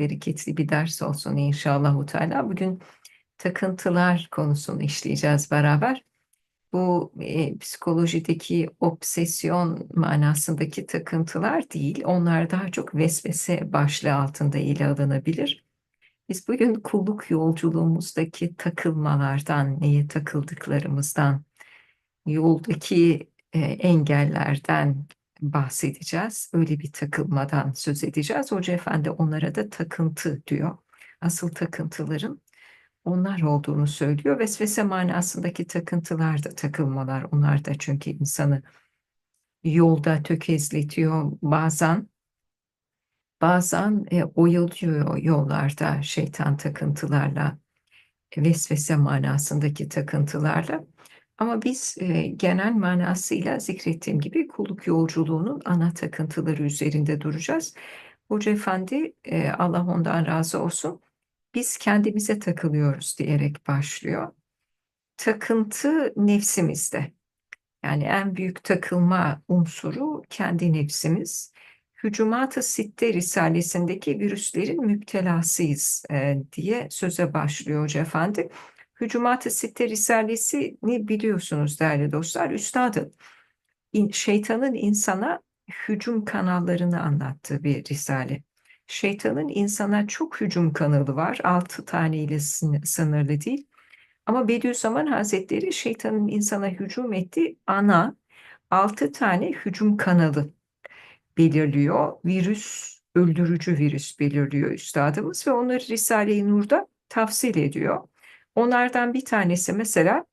bereketli bir ders olsun inşallahu teala. Bugün takıntılar konusunu işleyeceğiz beraber. Bu e, psikolojideki obsesyon manasındaki takıntılar değil, onlar daha çok vesvese başlığı altında ele alınabilir. Biz bugün kulluk yolculuğumuzdaki takılmalardan, neye takıldıklarımızdan, yoldaki e, engellerden bahsedeceğiz. Öyle bir takılmadan söz edeceğiz. Hoca Efendi onlara da takıntı diyor. Asıl takıntıların onlar olduğunu söylüyor. Vesvese manasındaki takıntılar da takılmalar. Onlar da çünkü insanı yolda tökezletiyor bazen. Bazen e, oyalıyor yollarda şeytan takıntılarla, vesvese manasındaki takıntılarla. Ama biz e, genel manasıyla zikrettiğim gibi kulluk yolculuğunun ana takıntıları üzerinde duracağız. Hoca Efendi e, Allah ondan razı olsun biz kendimize takılıyoruz diyerek başlıyor. Takıntı nefsimizde. Yani en büyük takılma unsuru kendi nefsimiz. Hücumat-ı Sitte Risalesindeki virüslerin müptelasıyız e, diye söze başlıyor Hoca Efendi. Hücumat-ı Sitte Risalesi'ni biliyorsunuz değerli dostlar. Üstadın şeytanın insana hücum kanallarını anlattığı bir risale. Şeytanın insana çok hücum kanalı var. Altı taneyle sınırlı değil. Ama Bediüzzaman Hazretleri şeytanın insana hücum ettiği ana altı tane hücum kanalı belirliyor. Virüs, öldürücü virüs belirliyor üstadımız ve onları Risale-i Nur'da tafsil ediyor. Onlardan bir tanesi mesela,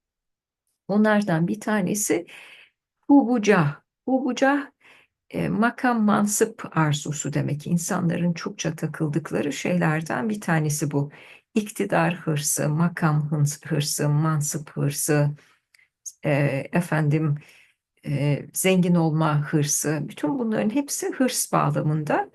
onlardan bir tanesi hubucah. Hubucah e, makam mansıp arzusu demek. İnsanların çokça takıldıkları şeylerden bir tanesi bu. İktidar hırsı, makam hırsı, mansıp hırsı, e, efendim e, zengin olma hırsı. Bütün bunların hepsi hırs bağlamında.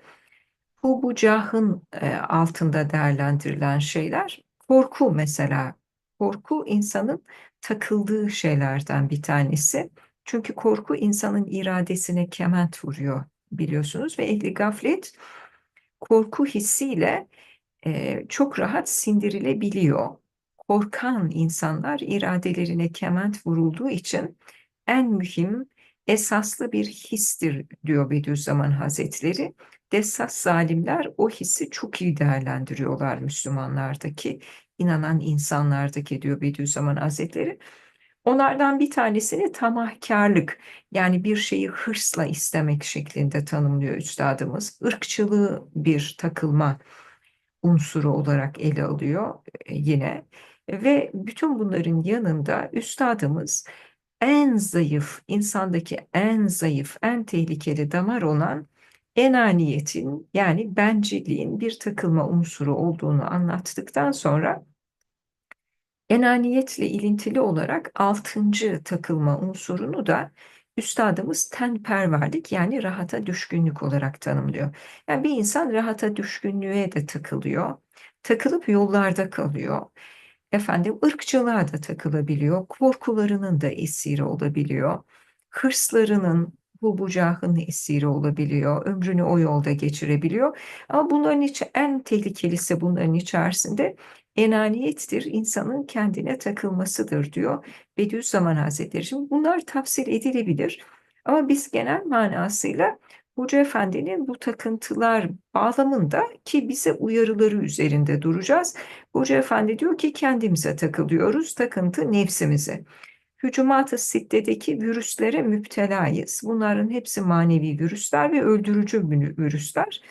Bu bu cahın e, altında değerlendirilen şeyler. Korku mesela. Korku insanın takıldığı şeylerden bir tanesi. Çünkü korku insanın iradesine kement vuruyor biliyorsunuz ve ehli gaflet korku hissiyle e, çok rahat sindirilebiliyor. Korkan insanlar iradelerine kement vurulduğu için en mühim, esaslı bir histir diyor Bediüzzaman Hazretleri. Dessas zalimler o hissi çok iyi değerlendiriyorlar Müslümanlardaki, inanan insanlardaki diyor Bediüzzaman Hazretleri. Onlardan bir tanesini tamahkarlık yani bir şeyi hırsla istemek şeklinde tanımlıyor üstadımız. Irkçılığı bir takılma unsuru olarak ele alıyor e, yine. Ve bütün bunların yanında üstadımız en zayıf, insandaki en zayıf, en tehlikeli damar olan enaniyetin yani bencilliğin bir takılma unsuru olduğunu anlattıktan sonra enaniyetle ilintili olarak altıncı takılma unsurunu da üstadımız tenperverlik yani rahata düşkünlük olarak tanımlıyor. Yani bir insan rahata düşkünlüğe de takılıyor. Takılıp yollarda kalıyor efendim ırkçılığa da takılabiliyor, korkularının da esiri olabiliyor, hırslarının, bu bucahın esiri olabiliyor, ömrünü o yolda geçirebiliyor. Ama bunların iç, en tehlikelisi bunların içerisinde enaniyettir, insanın kendine takılmasıdır diyor Bediüzzaman Hazretleri. Şimdi bunlar tafsir edilebilir ama biz genel manasıyla Hoca Efendi'nin bu takıntılar bağlamında ki bize uyarıları üzerinde duracağız. Hoca Efendi diyor ki kendimize takılıyoruz, takıntı nefsimize. Hücumat-ı Sitte'deki virüslere müptelayız. Bunların hepsi manevi virüsler ve öldürücü virüsler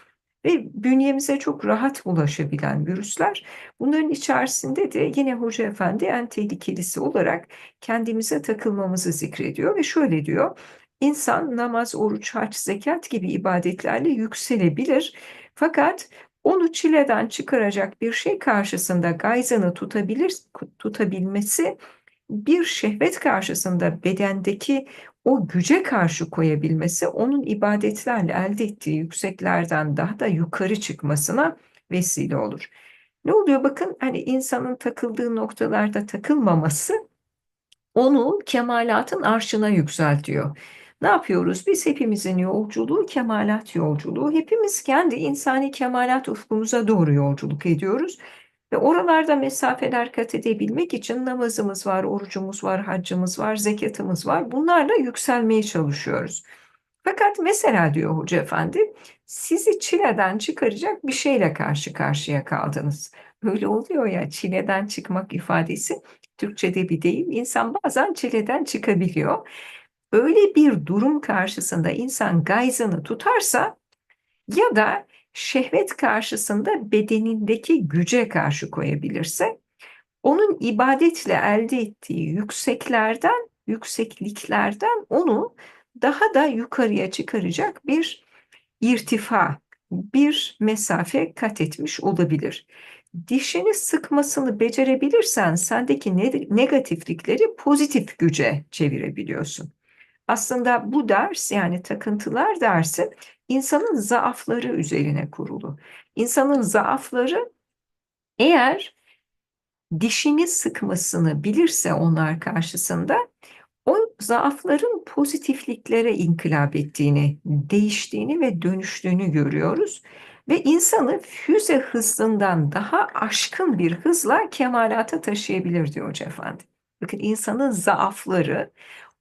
ve bünyemize çok rahat ulaşabilen virüsler. Bunların içerisinde de yine Hoca Efendi en tehlikelisi olarak kendimize takılmamızı zikrediyor ve şöyle diyor. İnsan namaz, oruç, hac, zekat gibi ibadetlerle yükselebilir. Fakat onu çileden çıkaracak bir şey karşısında gayzını tutabilir, tutabilmesi bir şehvet karşısında bedendeki o güce karşı koyabilmesi onun ibadetlerle elde ettiği yükseklerden daha da yukarı çıkmasına vesile olur. Ne oluyor bakın hani insanın takıldığı noktalarda takılmaması onu kemalatın arşına yükseltiyor. Ne yapıyoruz? Biz hepimizin yolculuğu kemalat yolculuğu. Hepimiz kendi insani kemalat ufkumuza doğru yolculuk ediyoruz. Ve oralarda mesafeler kat edebilmek için namazımız var, orucumuz var, haccımız var, zekatımız var. Bunlarla yükselmeye çalışıyoruz. Fakat mesela diyor Hoca Efendi, sizi çileden çıkaracak bir şeyle karşı karşıya kaldınız. Öyle oluyor ya, çileden çıkmak ifadesi Türkçe'de bir deyim. İnsan bazen çileden çıkabiliyor. Öyle bir durum karşısında insan gayzını tutarsa ya da şehvet karşısında bedenindeki güce karşı koyabilirse onun ibadetle elde ettiği yükseklerden, yüksekliklerden onu daha da yukarıya çıkaracak bir irtifa, bir mesafe kat etmiş olabilir. Dişini sıkmasını becerebilirsen sendeki negatiflikleri pozitif güce çevirebiliyorsun. Aslında bu ders yani takıntılar dersi insanın zaafları üzerine kurulu. İnsanın zaafları eğer dişini sıkmasını bilirse onlar karşısında o zaafların pozitifliklere inkılap ettiğini, değiştiğini ve dönüştüğünü görüyoruz. Ve insanı füze hızından daha aşkın bir hızla kemalata taşıyabilir diyor Hoca Efendi. Bakın insanın zaafları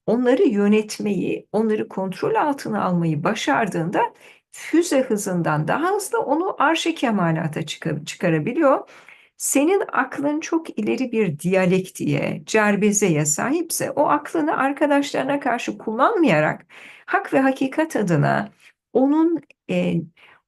onları yönetmeyi, onları kontrol altına almayı başardığında füze hızından daha hızlı onu arş-ı kemalata çıkarabiliyor. Senin aklın çok ileri bir diyalektiğe, cerbezeye sahipse o aklını arkadaşlarına karşı kullanmayarak hak ve hakikat adına onun e,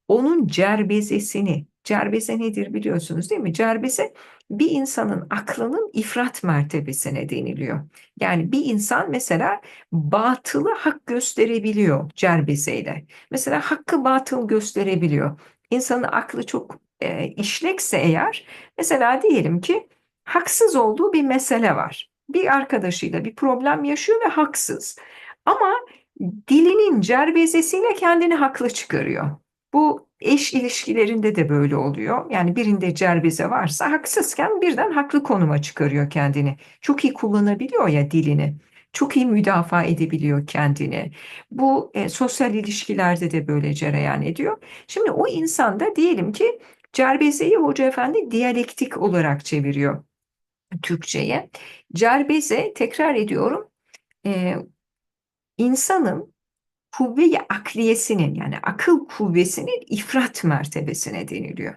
onun cerbezesini, cerbeze nedir biliyorsunuz değil mi? Cerbeze bir insanın aklının ifrat mertebesine deniliyor. Yani bir insan mesela batılı hak gösterebiliyor cerbezeyle. Mesela hakkı batıl gösterebiliyor. İnsanın aklı çok e, işlekse eğer, mesela diyelim ki haksız olduğu bir mesele var. Bir arkadaşıyla bir problem yaşıyor ve haksız. Ama dilinin cerbezesiyle kendini haklı çıkarıyor. Bu eş ilişkilerinde de böyle oluyor. Yani birinde cerbeze varsa haksızken birden haklı konuma çıkarıyor kendini. Çok iyi kullanabiliyor ya dilini. Çok iyi müdafaa edebiliyor kendini. Bu e, sosyal ilişkilerde de böyle cereyan ediyor. Şimdi o insanda diyelim ki cerbezeyi Hoca Efendi diyalektik olarak çeviriyor Türkçe'ye. Cerbeze tekrar ediyorum e, insanın kuvve-i akliyesinin yani akıl kuvvesinin ifrat mertebesine deniliyor.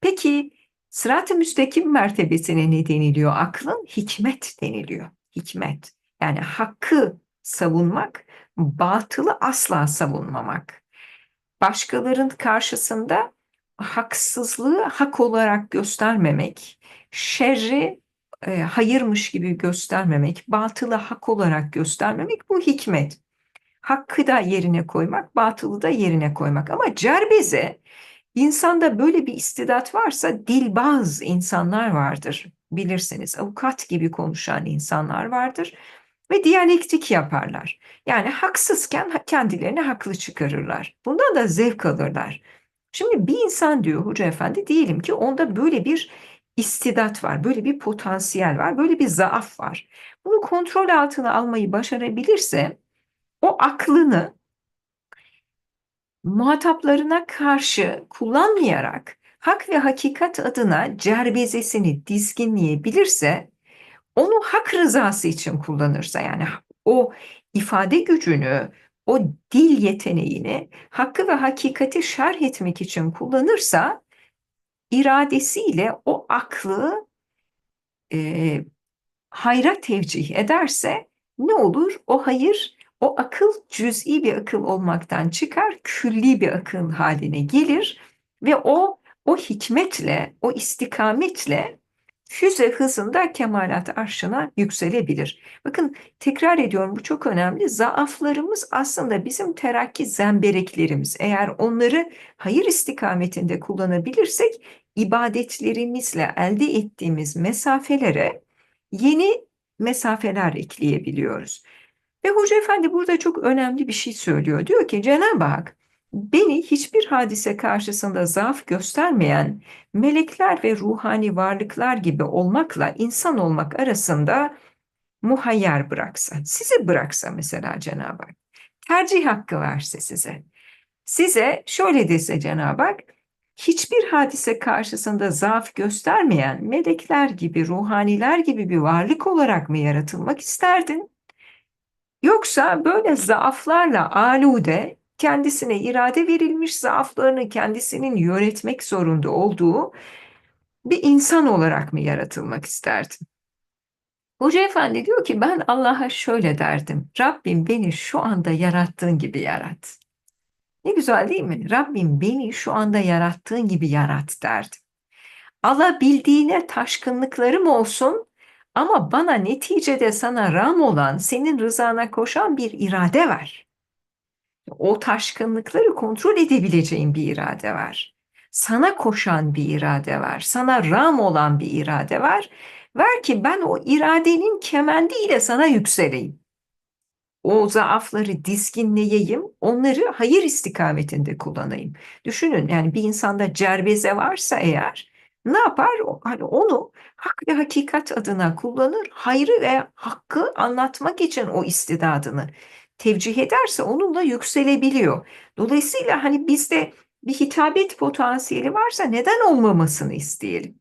Peki sırat-ı müstakim mertebesine ne deniliyor aklın? Hikmet deniliyor. Hikmet. Yani hakkı savunmak, batılı asla savunmamak. Başkaların karşısında haksızlığı hak olarak göstermemek, şerri e, hayırmış gibi göstermemek, batılı hak olarak göstermemek bu hikmet. Hakkı da yerine koymak, batılı da yerine koymak. Ama cerbeze, insanda böyle bir istidat varsa dilbaz insanlar vardır. Bilirsiniz avukat gibi konuşan insanlar vardır ve diyalektik yaparlar. Yani haksızken kendilerini haklı çıkarırlar. Bundan da zevk alırlar. Şimdi bir insan diyor Hoca Efendi diyelim ki onda böyle bir istidat var, böyle bir potansiyel var, böyle bir zaaf var. Bunu kontrol altına almayı başarabilirse o aklını muhataplarına karşı kullanmayarak hak ve hakikat adına cerbezesini dizginleyebilirse onu hak rızası için kullanırsa yani o ifade gücünü, o dil yeteneğini hakkı ve hakikati şerh etmek için kullanırsa iradesiyle o aklı e, hayra tevcih ederse ne olur? O hayır o akıl cüz'i bir akıl olmaktan çıkar, külli bir akıl haline gelir ve o o hikmetle, o istikametle füze hızında kemalat arşına yükselebilir. Bakın tekrar ediyorum bu çok önemli. Zaaflarımız aslında bizim terakki zembereklerimiz. Eğer onları hayır istikametinde kullanabilirsek ibadetlerimizle elde ettiğimiz mesafelere yeni mesafeler ekleyebiliyoruz. Ve Hoca Efendi burada çok önemli bir şey söylüyor. Diyor ki Cenab-ı Hak beni hiçbir hadise karşısında zaaf göstermeyen melekler ve ruhani varlıklar gibi olmakla insan olmak arasında muhayyer bıraksa, sizi bıraksa mesela Cenab-ı Hak, tercih hakkı verse size. Size şöyle dese Cenab-ı Hak, hiçbir hadise karşısında zaaf göstermeyen melekler gibi, ruhaniler gibi bir varlık olarak mı yaratılmak isterdin? Yoksa böyle zaaflarla alude, kendisine irade verilmiş zaaflarını kendisinin yönetmek zorunda olduğu bir insan olarak mı yaratılmak isterdin? Hoca Efendi diyor ki ben Allah'a şöyle derdim. Rabbim beni şu anda yarattığın gibi yarat. Ne güzel değil mi? Rabbim beni şu anda yarattığın gibi yarat derdim. Alabildiğine taşkınlıklarım olsun ama bana neticede sana ram olan, senin rızana koşan bir irade var. O taşkınlıkları kontrol edebileceğin bir irade var. Sana koşan bir irade var. Sana ram olan bir irade var. Ver ki ben o iradenin kemendiyle sana yükseleyim. O zaafları dizginleyeyim, onları hayır istikametinde kullanayım. Düşünün yani bir insanda cerbeze varsa eğer ne yapar? Hani onu hak ve hakikat adına kullanır, hayrı ve hakkı anlatmak için o istidadını tevcih ederse onunla yükselebiliyor. Dolayısıyla hani bizde bir hitabet potansiyeli varsa neden olmamasını isteyelim?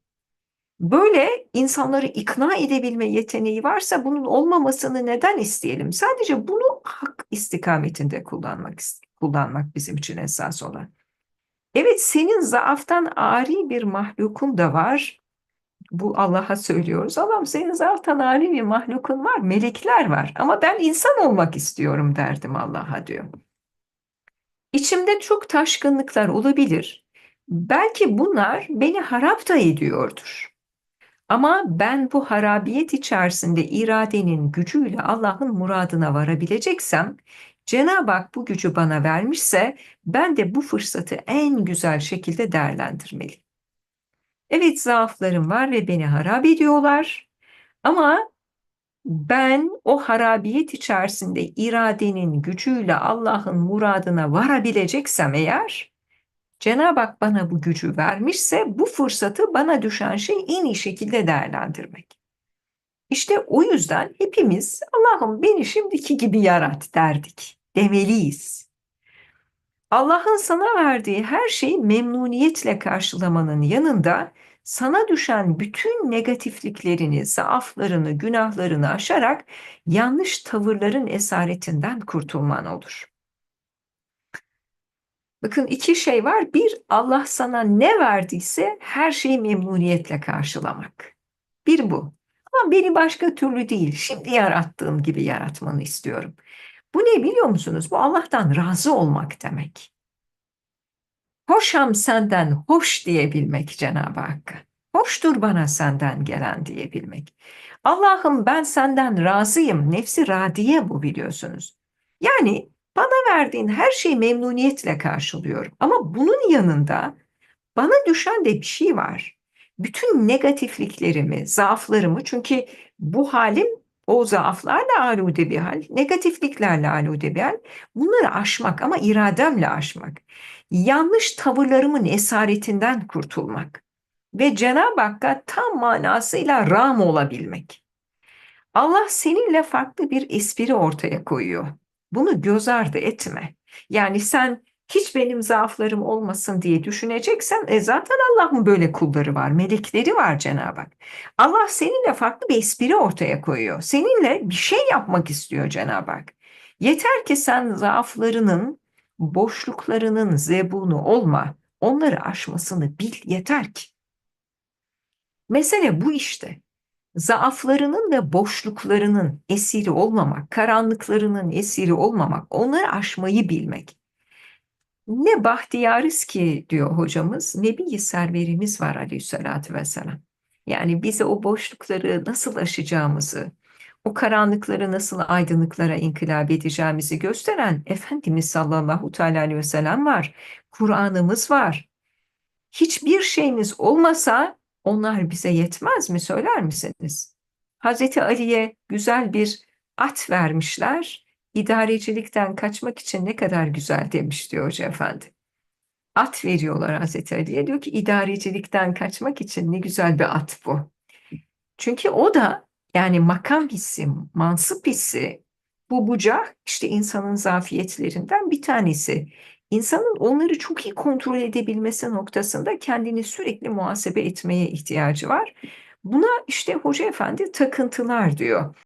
Böyle insanları ikna edebilme yeteneği varsa bunun olmamasını neden isteyelim? Sadece bunu hak istikametinde kullanmak kullanmak bizim için esas olan. Evet senin zaaftan ari bir mahlukun da var. Bu Allah'a söylüyoruz. Allah'ım senin zaaftan ari bir mahlukun var. Melekler var. Ama ben insan olmak istiyorum derdim Allah'a diyor. İçimde çok taşkınlıklar olabilir. Belki bunlar beni harap da ediyordur. Ama ben bu harabiyet içerisinde iradenin gücüyle Allah'ın muradına varabileceksem, Cenab-ı Hak bu gücü bana vermişse ben de bu fırsatı en güzel şekilde değerlendirmeliyim. Evet zaaflarım var ve beni harap ediyorlar ama ben o harabiyet içerisinde iradenin gücüyle Allah'ın muradına varabileceksem eğer, Cenab-ı Hak bana bu gücü vermişse bu fırsatı bana düşen şey en iyi şekilde değerlendirmek. İşte o yüzden hepimiz Allah'ım beni şimdiki gibi yarat derdik, demeliyiz. Allah'ın sana verdiği her şeyi memnuniyetle karşılamanın yanında sana düşen bütün negatifliklerini, zaaflarını, günahlarını aşarak yanlış tavırların esaretinden kurtulman olur. Bakın iki şey var. Bir, Allah sana ne verdiyse her şeyi memnuniyetle karşılamak. Bir bu. Ama beni başka türlü değil, şimdi yarattığım gibi yaratmanı istiyorum. Bu ne biliyor musunuz? Bu Allah'tan razı olmak demek. Hoşam senden hoş diyebilmek Cenab-ı Hakk'a. Hoştur bana senden gelen diyebilmek. Allah'ım ben senden razıyım. Nefsi radiye bu biliyorsunuz. Yani bana verdiğin her şeyi memnuniyetle karşılıyorum. Ama bunun yanında bana düşen de bir şey var. Bütün negatifliklerimi, zaaflarımı çünkü bu halim o zaaflarla alude bir hal, negatifliklerle alude bir hal. Bunları aşmak ama irademle aşmak. Yanlış tavırlarımın esaretinden kurtulmak. Ve Cenab-ı Hakk'a tam manasıyla ram olabilmek. Allah seninle farklı bir espri ortaya koyuyor. Bunu göz ardı etme. Yani sen hiç benim zaaflarım olmasın diye düşüneceksen e zaten Allah'ın böyle kulları var, melekleri var Cenab-ı Hak. Allah seninle farklı bir espri ortaya koyuyor. Seninle bir şey yapmak istiyor Cenab-ı Hak. Yeter ki sen zaaflarının, boşluklarının zebunu olma, onları aşmasını bil yeter ki. Mesele bu işte zaaflarının ve boşluklarının esiri olmamak, karanlıklarının esiri olmamak, onları aşmayı bilmek. Ne bahtiyarız ki diyor hocamız, ne bir serverimiz var aleyhissalatü vesselam. Yani bize o boşlukları nasıl aşacağımızı, o karanlıkları nasıl aydınlıklara inkılap edeceğimizi gösteren Efendimiz sallallahu teala aleyhi ve sellem var. Kur'an'ımız var. Hiçbir şeyimiz olmasa onlar bize yetmez mi söyler misiniz? Hazreti Ali'ye güzel bir at vermişler. İdarecilikten kaçmak için ne kadar güzel demiş diyor Hoca Efendi. At veriyorlar Hazreti Ali'ye. Diyor ki idarecilikten kaçmak için ne güzel bir at bu. Çünkü o da yani makam hissi, mansıp hissi Bu bucak, işte, insanın zafiyetlerinden bir tanesi. İnsanın onları çok iyi kontrol edebilmesi noktasında kendini sürekli muhasebe etmeye ihtiyacı var. Buna, işte, hoca efendi takıntılar diyor.